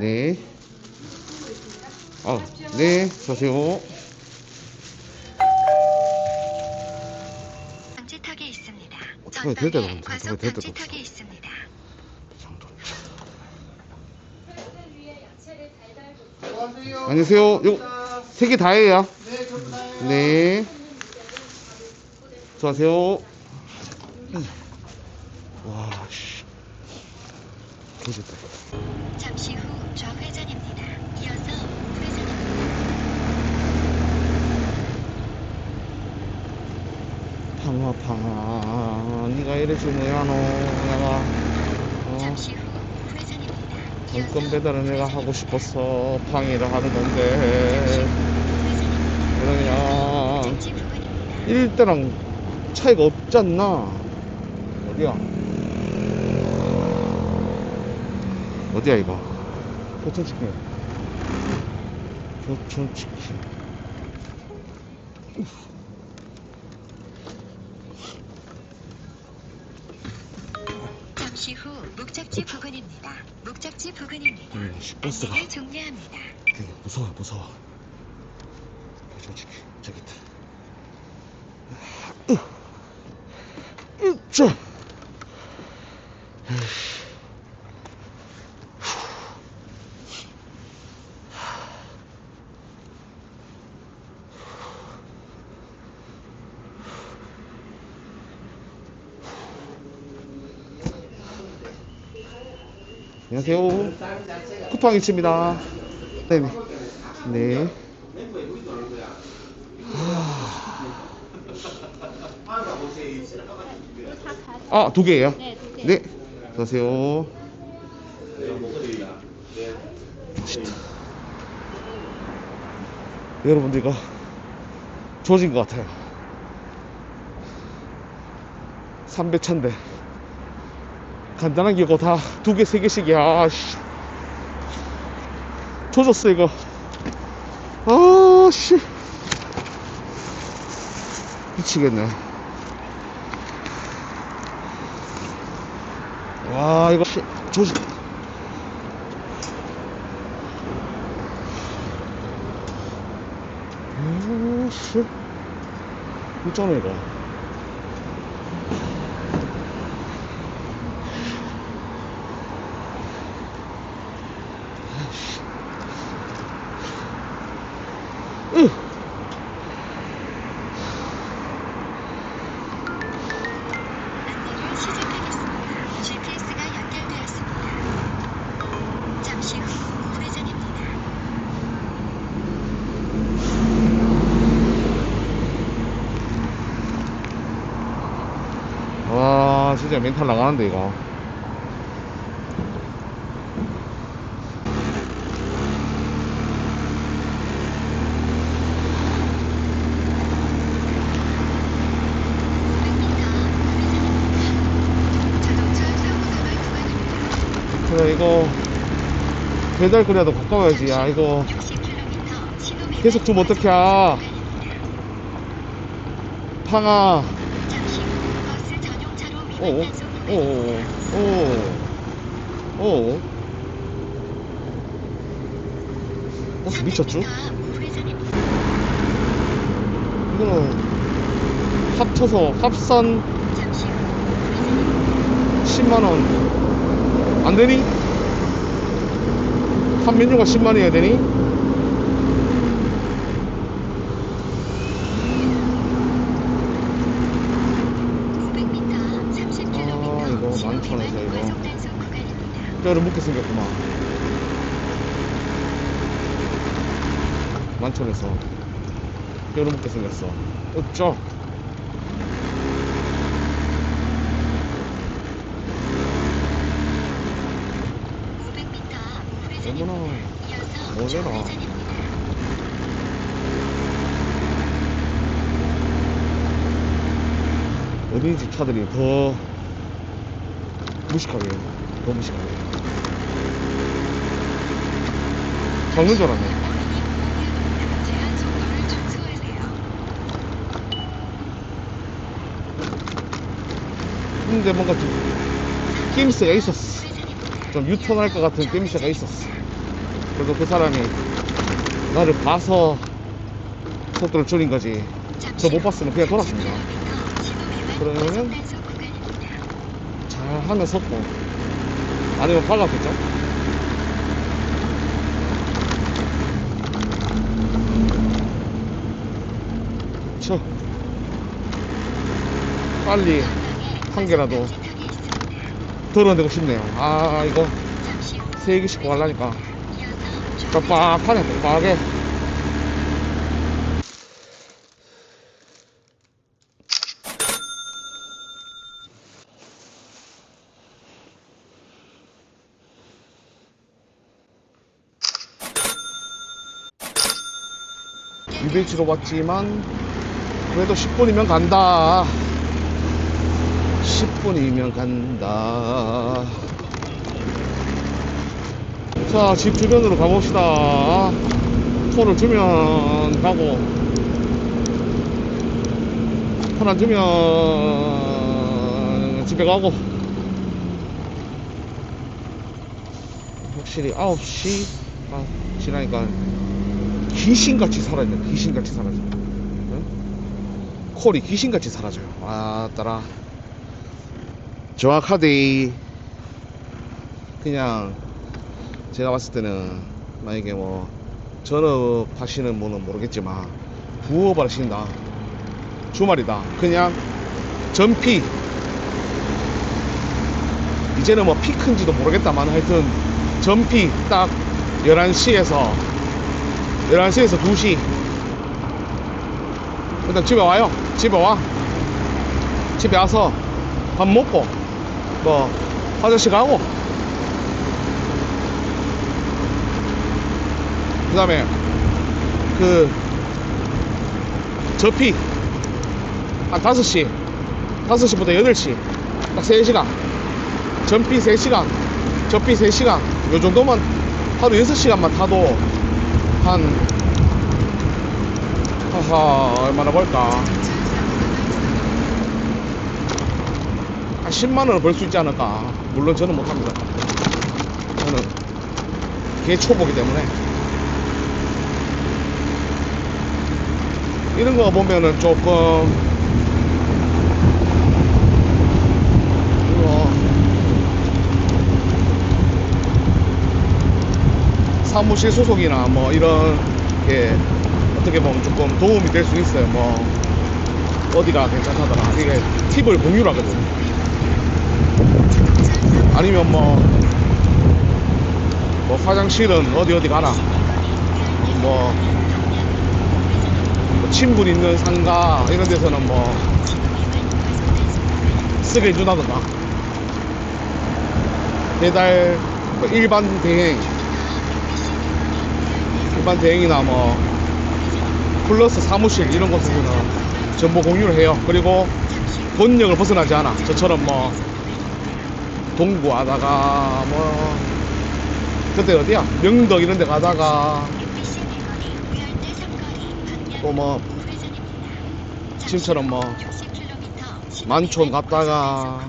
네. 아, 네, 가세요. 방지턱이 있습니다. 어, 잠깐만, 될 때가 전방에. 과속 잠깐만, 될 때가 방지턱이. 있습니다. 안녕하세요. 요, 세 개 다예요. 네. 수고하세요. 와, 씨. 개좋다. 잠시 후 좌회전입니다. 이어서 우회전입니다. 방아, 방아. 니가 이래서 뭐야, 너. 내가. 어, 잠시 후. 이어서 정권 배달을 내가. 하고 싶어서 방해를 하는 건데. 우회전입니다. 그러냐. 목적지 부근입니다. 일 때랑 차이가 없지 않나? 어디야? 어디야 이거? 교촌치킨 교촌치킨 잠시 후 목적지 부근입니다. 목적지 부근입니다. 음, 씨, 버스가 안내를 종료합니다. 무서워 무서워 교촌치킨 저기 있다 으, 으짜 안녕하세요. 쿠팡이츠입니다. 네네. 네. 아, 두 개예요? 네, 두 개. 네. 안녕하세요. 멋있다. 여러분들 이거 조진 것 같아요. 300차인데 간단한 게 이거 다 두 개, 세 개씩이야. 씨. 조졌어 이거. 아 씨. 미치겠네. 와 이거 씨, 조지. 아 씨. 있잖아 이거. 잠시 후 우회전입니다. 와 진짜 멘탈 나가는데 이거. 그래 이거 배달 그래도 가까워야지 야 이거 60km 신호위반 계속 좀 어떡해, 아. 팡아 잠시 후 버스 전용차로 오오 위반 단속 구간입니다. 오오오 버스 미쳤죠? 300m 우회전입니다. 이거는 합쳐서 합산 잠시 후 우회전입니다. 10만원 안 되니? 한 메뉴가 10만원이어야 되니? 아, 500m 30km 이거 쳐내서 위반 이거. 뼈를 묻게 생겼구만. 만천에서. 뼈를 묻게 생겼어. 어쩌 500m 어머나 우회전입니다. 이어서 뭐래라. 좌회전입니다. 어린이집 차들이 더 무식하게 더 무식하게 잡는 줄 알았네. 근데 뭔가 좀 낌새가 있었어. 좀 유턴할 것 같은 낌새가 있었어. 그래도 그 사람이 나를 봐서 속도를 줄인 거지. 저 못 봤으면 그냥 돌았습니다. 그러면은 잘 하면 섰고 아니면 박았겠죠? 쳐 빨리 한 개라도 덜어내고 싶네요 아 이거 세 개씩 구하려니까 빡빡하네 빡빡하게. 유배지로 왔지만 그래도 10분이면 간다. 10분이면 간다 자 집 주변으로 가봅시다. 폰을 주면 가고 폰 안 주면 집에 가고. 확실히 9시? 아, 지나니까 귀신같이 사라져 귀신같이 사라져 응? 콜이 귀신같이 사라져요. 아 따라. 정확하대 그냥 제가 봤을 때는 만약에 뭐 전업 하시는 분은 모르겠지만 부업 하신다. 주말이다. 그냥 전피. 이제는 뭐 피크인지도 모르겠다만 하여튼 전피 딱 11시에서 11시에서 2시. 일단 집에 와요. 집에 와. 집에 와서 밥 먹고 뭐 화장실 가고 그 다음에 그 저피 한 5시 5시부터 8시 딱 3시간. 전피 3시간 저피 3시간. 요 정도만 하루 6시간만 타도 한 하하 얼마나 벌까? 한 10만원을 벌 수 있지 않을까? 물론 저는 못합니다. 저는 개초보기 때문에 이런 거 보면은 조금 사무실 소속이나 뭐 이런 게 어떻게 보면 조금 도움이 될 수 있어요. 뭐 어디가 괜찮다더라. 이게 팁을 공유를 하거든. 아니면 뭐, 뭐 화장실은 어디 어디 가나. 뭐, 뭐 친분 있는 상가 이런 데서는 뭐 쓰게 해준다던가. 배달 뭐 일반 대행 일반 대행이나 뭐 플러스 사무실 이런 곳에서는 정보 공유를 해요. 그리고 본역을 벗어나지 않아. 저처럼 뭐 동구하다가 뭐 그때 어디야? 명덕 이런 데 가다가 또뭐 지금처럼 뭐 만촌 갔다가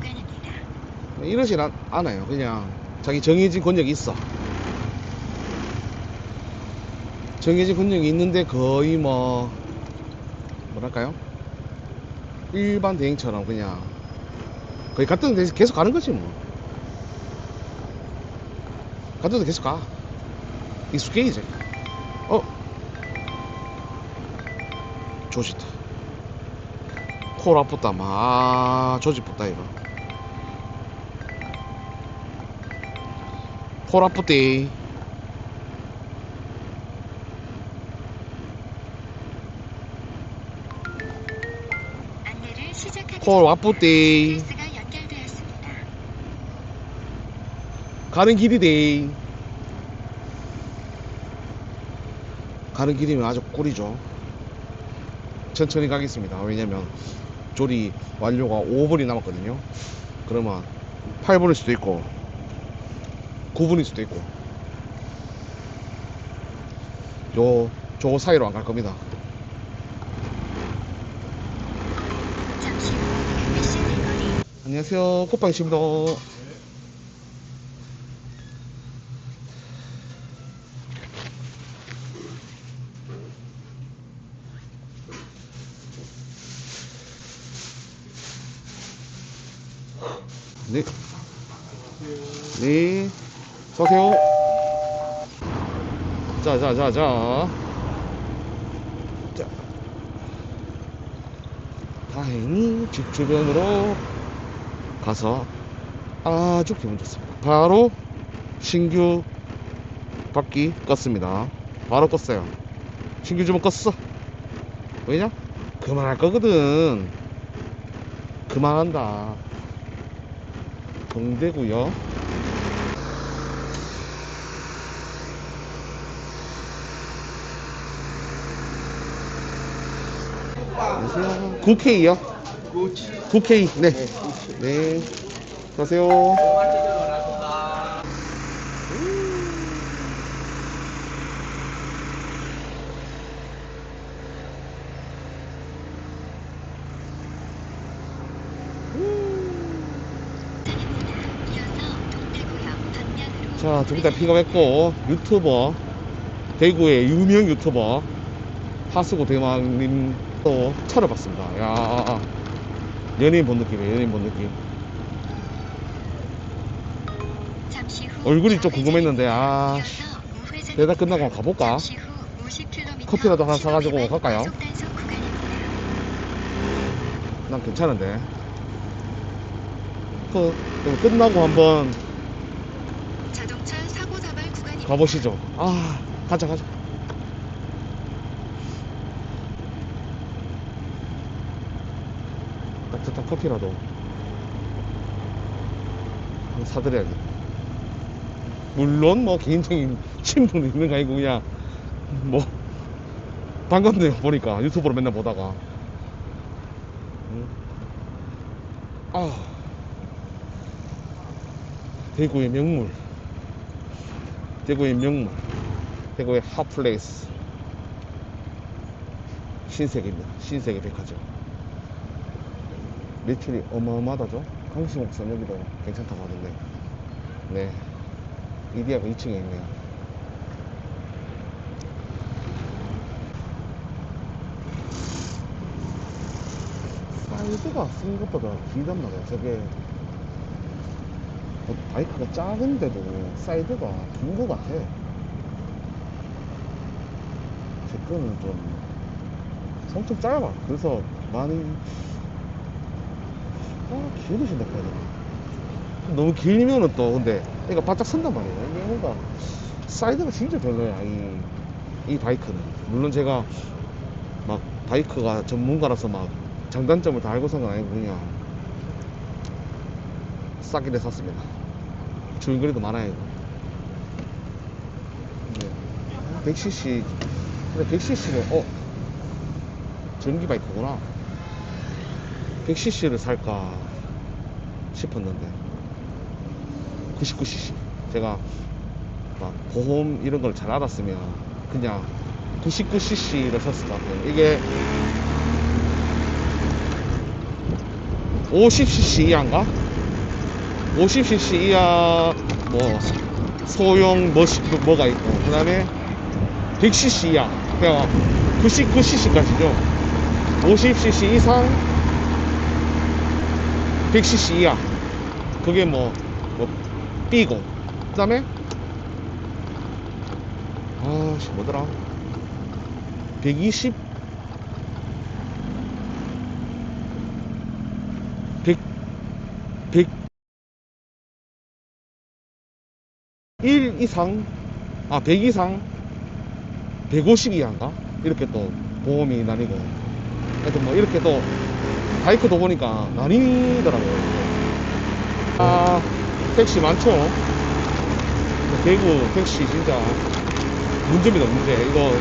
이러진 않, 않아요. 그냥 자기 정해진 권역이 있어. 정해진 권역이 있는데 거의 뭐 뭐랄까요? 일반 대행처럼 그냥 거의 갔던 데서 계속 가는 거지 뭐. 갔던 데 계속 가. 익숙해 이제. 조지다. 콜 아팠다. 마 조지 붙다 이거. 콜 시작하기 콜 연결되었습니다. 가는 길이대. 가는 길이면 아주 꿀이죠. 천천히 가겠습니다. 왜냐면 조리 완료가 5분이 남았거든요. 그러면 8분일 수도 있고 9분일 수도 있고 요, 저 사이로 안 갈 겁니다. 안녕하세요. 꽃빵씨입니다. 네. 네. 서세요. 자, 자, 자, 자. 자. 다행히 집 주변으로 가서 아주 기분 좋습니다. 바로 신규 바퀴 껐습니다. 바로 껐어요. 신규 주문 껐어. 왜냐? 그만할 거거든. 그만한다. 동대구요. 안녕하세요. 9K요? 9K. 네. 네. 안녕하세요. 이어서 동대구역 방면으로 자, 두분다 픽업했고, 유튜버, 대구의 유명 유튜버, 하수구 대왕님 또 차를 봤습니다. 야 연예인 본 느낌이에요, 연예인 본 느낌. 얼굴이 좀. 궁금했는데, 아. 대다 끝나고 한번 가볼까? 잠시 후 50km 커피라도 하나 사가지고 갈까요? 난 괜찮은데. 그, 끝나고 한번 자동차 사고 다발 구간입니다. 가보시죠. 아, 가자, 가자. 따뜻한 커피라도 한번 사드려야겠다. 물론 뭐 개인적인 친분이 있는 거 아니고 그냥 뭐 반갑네요 보니까 유튜브로 맨날 보다가 음. 아 대구의 명물 대구의 명물 대구의 핫플레이스. 신세계입니다. 신세계 백화점. 매출이 어마어마하다죠? 강수목선 여기도 괜찮다고 하던데. 네. 이디아가 2층에 있네요. 사이즈가 생각보다 길단 말이야 저게 어, 바이크가 작은데도 사이드가 긴것 같아. 제 거는 좀 엄청 짧아. 그래서 많이 아 길어진다 해야 되나 너무 길면은 또 근데 얘가 바짝 선단 말이에요. 이게 뭔가 사이드가 진짜 별로야 이, 이 바이크는. 물론 제가 막 바이크가 전문가라서 막 장단점을 다 알고 산건 아니고 그냥 싸게 샀습니다 주행거리도 많아요. 네. 100cc 근데 100cc는 어? 전기 바이크구나. 100cc를 살까 싶었는데. 99cc 제가 막 보험 이런 걸 잘 알았으면 그냥 99cc를 샀을 것 같아요. 이게 50cc 이하인가? 50cc 이하 뭐 소형 뭐시 뭐가 있고 그 다음에 100cc 이하. 그러니까 99cc까지죠. 50cc 이상 100cc 이하. 그게 뭐, 뭐 B고. 그 다음에 아씨 뭐더라? 120 1 이상 아 100 이상 150 이하인가? 이렇게 또 보험이 나뉘고. 하여튼 뭐 이렇게 또 바이크도 보니까 나뉘더라고요. 아 택시 많죠? 대구 택시 진짜 문제입니다 문제. 이거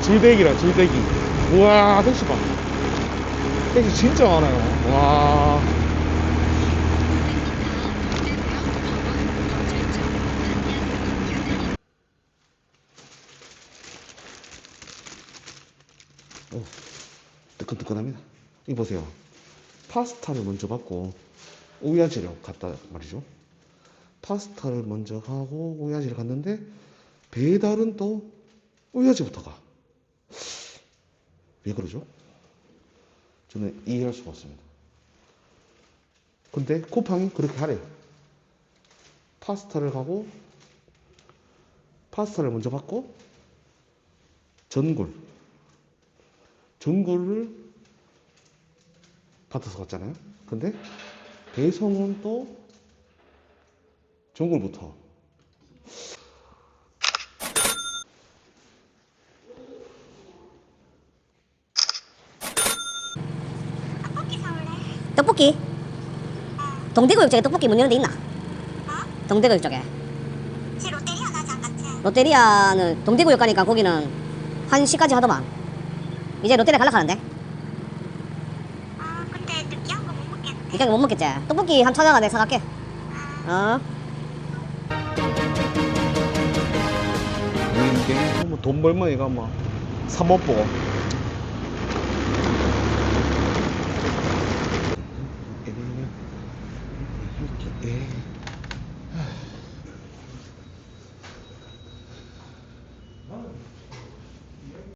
줄대기라 줄대기 우와 택시 봐. 택시 진짜 많아요. 와 500m 오, 뜨끈뜨끈합니다. 이 보세요. 파스타를 먼저 받고 우야지를 갔다 말이죠. 파스타를 먼저 하고 우야지를 갔는데 배달은 또 우야지부터 가. 왜 그러죠? 저는 이해할 수가 없습니다. 근데 쿠팡이 그렇게 하래요. 파스타를 가고 파스타를 먼저 받고 전골 전골을 받아서 갔잖아요. 근데 배송은 또 전골부터 떡볶이? 동대구역 쪽에 떡볶이 문 여는 데 있나? 동대구역 쪽에 지 롯데리아 가지 않겠지? 롯데리아는 동대구역 가니까 거기는 1시까지 하더만 이제 롯데리아 갈라 하는데? 아 근데 느끼한 거 못 먹겠네 이까지 못 먹겠지? 떡볶이 한 찾아가 내가 사갈게. 어? 이게 뭐돈 벌면 이거 뭐 사못 보고